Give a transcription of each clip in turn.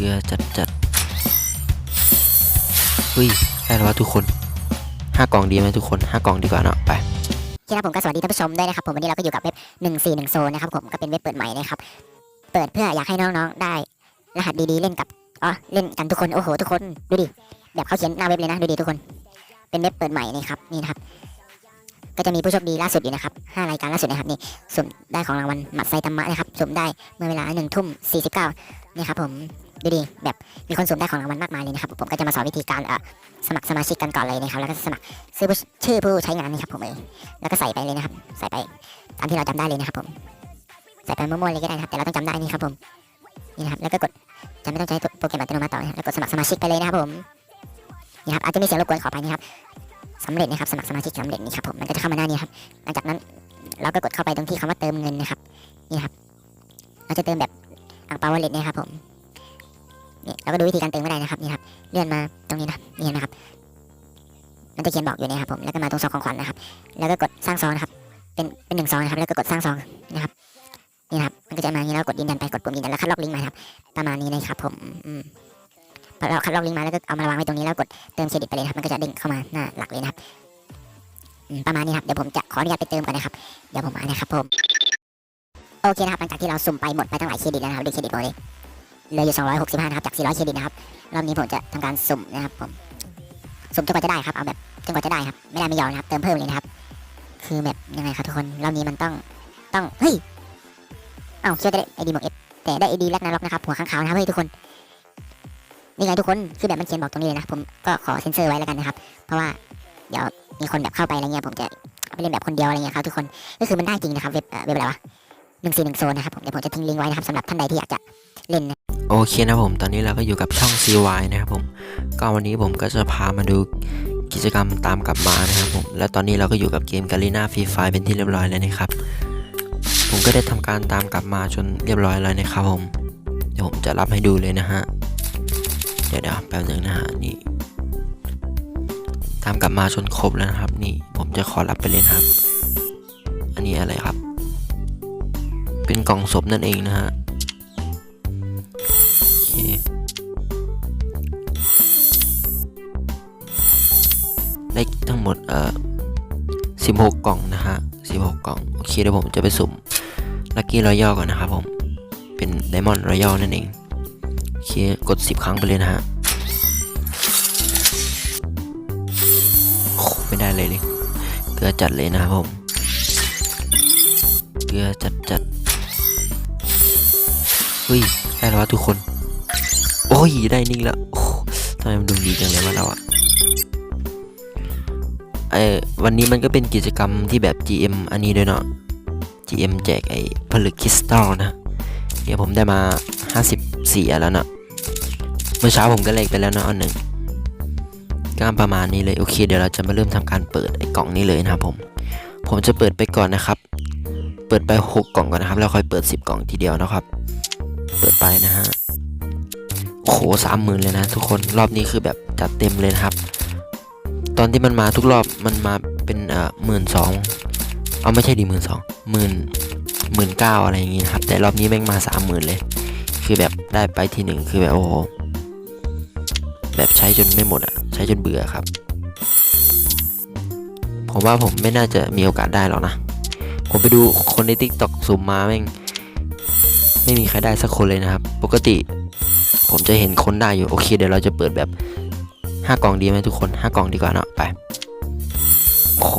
ลือจัดจัดเฮ้ยได้แล้ววะทุกคนห้ากล่องดีไหมทุกคนห้ากล่องดีกว่าเนาะไปครับผมก็สวัสดีท่านผู้ชมด้วยนะครับผมวันนี้เราก็อยู่กับเว็บ141โซนนะครับผมก็เป็นเว็บเปิดใหม่นะครับเปิดเพื่ออยากให้น้องๆได้ รหัสดีๆเล่นกับอ๋อเล่นกันทุกคนโอ้โหทุกคนดูดิแบบเขาเขียนหน้าเว็บเลยนะดูดิทุกคน เป็นเว็บเปิดใหม่นี่ครับนี่นะครับก็จะมีผู้โชคดีล่าสุดอยู่นะครับห้ารายการล่าสุดนะครับนี่สุ่มได้ของรางวัลหมัดไซตัมมะนะครับสุ่มได้เมื่อเวลาหนึ่งทุ่มสี่สิบเก้านี่ครับผม ดูดิแบบมีคนสุ่มได้ของรางวัลมากมายเลยนะครับผมก็จะมาสอนวิธีการเอ่อสมัครสมาชิกกันก่อนเลยนะครับแล้วก็สมัครชื่อผู้ชื่อผู้ใช้งานนี่ครับผมเองแล้วก็ใส่ไปเลยนะครับ ใส่ไปตามที่เราจำได้เลยนะครับผมใส่ไปมั่วๆเลยก็ได้นะครับแต่เราต้องจำได้นี่ครับผมนี่นะครับแล้วก็กดจะไม่ต้องใช้โปรแกรมอัตโนมัติต่อนะครับแล้วกดสมัครสมาชิกไปเลยนะครับผมนี่ครับอาจจะมีเสียงรบกวนขออภัยนะครับสำเร็จนะครับสมัครสมาชิกสำเร็จนี่ครับผมมันก็จะเข้ามาหน้านี้ครับหลังจากนั้นเราก็กดเข้าไปตรงที่คำว่าเติมเงินนะครับนี่ครับ เราจะเติมแบบอ่างเปาวอลเล็ตนี่ยครับผม นี่เราก็ดูวิธีการเติมก็ได้นะครับนี่ครับเลื่อนมาตรงนี้นะนี่เห็นไหมครับมันจะเขียนบอกอยู่เนยครับผมแล้วก็มาตรงซองของขวัญนะครับ แล้วก็กดสร้างซองนะครับเป็นเป็นหนึ่งซองนะครับแล้วก็กดสร้างซองนะครับนี่ครับมันก็จะมาอย่างนี้แล้วกดยืนยันไปกดปุ่มยืนยันแล้วคัดลอกลิงก์มาครับประมาณนี้นะครับผมพอเราคัดลอกลิงก์มาแล้วก็เอามาวางไว้ตรงนี้แล้วกดเติมเครดิตไปเลยครับมันก็จะเด้งเข้ามาหน้าหลักเลยนะครับประมาณนี้ครับเดี๋ยวผมจะขออนุญาตไปเติมก่อนนะครับเดี๋ยวผมมานะครับผมโอเคนะครับหลังจากที่เราสุ่มไปหมดไปตั้งหลายเครดิตแล้วนะครับดูเครดิตผมเลย เหลืออยู่265นะครับจาก 400 เครดิตนะครับ รอบนี้ผมจะทำการสุ่มนะครับผม สุ่มจนกว่าจะได้ครับ เอาแบบจนกว่าจะได้ครับ ไม่ได้ไม่ยอมนะครับ เติมเพิ่มเลยนะครับ คือแบบยังไงครับทุกคน รอบนี้มันต้อง ต้อง เฮ้ย เอ้าเชื่อจะได้ไอดีหมวกเอฟแต่ได้ไอดีแรกนาล็อกนะครับ หัวข้างขาวนะครับเฮ้ยทุกคน นี่ไงทุกคน คือแบบมันเขียนบอกตรงนี้เลยนะ ผมก็ขอเซ็นเซอร์ไว้แล้วกันนะครับ เพราะว่าเดี๋ยวมีคนแบบเข้าไปอะไรเงี้ย ผมจะไปเล่นแบบคนเดียวอะไรเงี้ยครับทุกคน ก็คือมันได้จริงนะครับ เว็บเว็บอะไรวะหนึ่งสี่หนึ่งโซนนะครับผมเดี๋ยวผมจะทิ้งลิงก์ไว้นะครับสำหรับท่านใดที่อยากจะ เล่นนะโอเคนะผม ตอนนี้เราก็อยู่กับช่อง CY นะครับผม ก็วันนี้ผมก็จะพามาดูกิจกรรมตามกลับมานะครับผม และตอนนี้เราก็อยู่กับเกม g a l i n a Free Fire เป็นที่เรียบร้อยแล้วนะครับ ผมก็ได้ทำการตามกลับมาจนเรียบร้อยแล้วนะครับผม เดี๋ยวผมจะรับให้ดูเลยนะฮะ เดี๋ยวเดี๋ยวแป๊บนึงนะฮะนี่ ตามกลับมาจนครบแล้วนะครับ นี่ผมจะขอรับไปเลยนะครับ อันนี้อะไรครับ เป็นกล่องศพนั่นเองนะฮะ มดเอ่อ16 กล่องนะฮะ16 กล่อง โอเคเดี๋ยวผมจะไปสุ่มลัคกี้รอยัลก่อนนะครับผม เป็นไดมอนด์รอยัลนั่นเอง โอเค กด 10 ครั้งไปเลยนะฮะโอ้ไม่ได้เลยเลยเกลือจัดเลยนะครับผม เกลือจัดจัดเฮ้ย ได้แล้วทุกคน โอ้ย ได้นิ่งแล้วทำไมมันดูดีจังเลยวะเราอะ เออวันนี้มันก็เป็นกิจกรรมที่แบบ GM อันนี้ด้วยเนาะ GM แจกไอ้ผลึกคริสตัลนะ เดี๋ยวผมได้มา 54แล้วเนาะ เมื่อเช้าผมก็เลขไปแล้วเนาะอันหนึ่งก็ประมาณนี้เลยโอเค เดี๋ยวเราจะมาเริ่มทำการเปิดไอ้กล่องนี้เลยนะครับผม ผมจะเปิดไปก่อนนะครับ เปิดไป 6 กล่องก่อนนะครับ แล้วค่อยเปิด 10 กล่องทีเดียวนะครับ เปิดไปนะฮะโอ้โหสามหมื่นเลยนะทุกคนรอบนี้คือแบบจัดเต็มเลยนะครับ ตอนที่มันมาทุกรอบมันมาเป็นเอ่อหมื่นสองเอาไม่ใช่ดีหมื่นสองหมื่นหมื่นเก้าอะไรอย่างงี้ครับแต่รอบนี้แม่งมาสามหมื่นเลย คือแบบได้ไปทีหนึ่งคือแบบโอ้โหแบบใช้จนไม่หมดอะใช้จนเบื่อครับ ผมว่าผมไม่น่าจะมีโอกาสได้หรอกนะ ผมไปดูคนใน t ิ k t o k สุ่มมาแม่งไม่มีใครได้สักคนเลยนะครับ ปกติ ผมจะเห็นคนได้อยู่โอเคเดี๋ยวเราจะเปิดแบบ 5กล่องดีไหมทุกคน5กล่องดีกว่าเนาะไปโอ้โห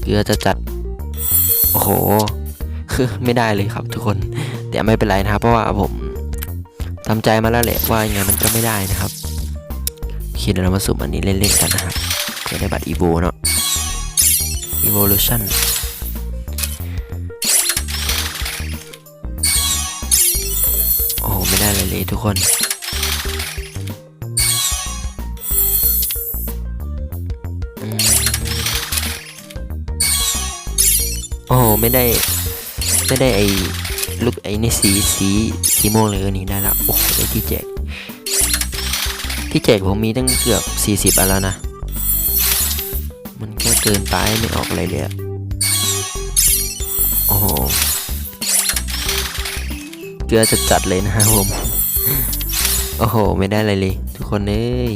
เกลือจะจัดโอ้โหคือไม่ได้เลยครับทุกคนแต่ไม่เป็นไรนะครับเพราะว่าผมทำใจมาแล้วแหละว่ายังไงมันก็ไม่ได้นะครับโอเคเดี๋ยวเรามาสุ่มอันนี้เล่นๆกันนะครับเพื่อได้บัตรอีโวเนาะ evolution โอ้โหไม่ได้เลยเลยทุกคน โอ้โหไม่ได้ไม่ได้ไอ้ลูกไอ้นี่สีสีสีม่วงเลยนนี้ได้ล้วโอ้โหได้ที่แจก ที่แจกผมมีตั้งเกือบ 40อันแล้วนะ มันก็เกินไปไม่ออกอะไรเลยอะโอ้โหเกลือจะจัดเลยนะครับผม โอ้โห ไม่ได้อะไรเลย ทุกคนเอ้ย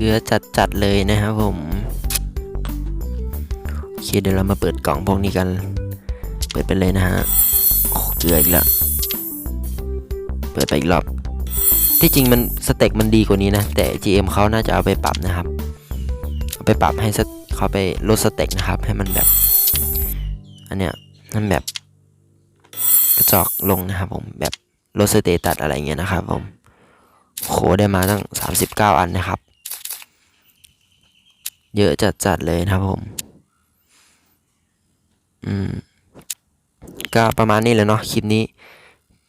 เกลือจัดๆเลยนะครับผม โอเคเดี๋ยวเรามาเปิดกล่องพวกนี้กัน เปิดไปเลยนะฮะโอ้เกลืออีกแล้ว เปิดไปอีกรอบ ที่จริงมันสเต็กมันดีกว่านี้นะ แต่ GM เขาน่าจะเอาไปปรับนะครับ เอาไปปรับให้เขาไปลดสเต็กนะครับ ให้มันแบบ อันเนี้ยมันแบบกระจอกลงนะครับผมแบบลดสเตตัสอะไรเงี้ยนะครับผมโหได้มาตั้ง 39 อันนะครับ เยอะจัดๆเลยนะครับผม อืม ก็ประมาณนี้แหละเนาะคลิปนี้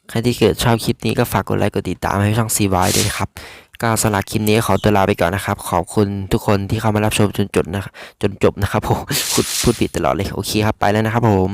ใครที่เกิดชอบคลิปนี้ก็ฝากกดไลค์กดติดตามให้ช่อง CY ด้วยครับ ก็สำหรับคลิปนี้ขอตัวลาไปก่อนนะครับ ขอบคุณทุกคนที่เข้ามารับชมจนจบนะจนจบนะครับผมพูดพูดผิดตลอดเลย โอเคครับไปแล้วนะครับผม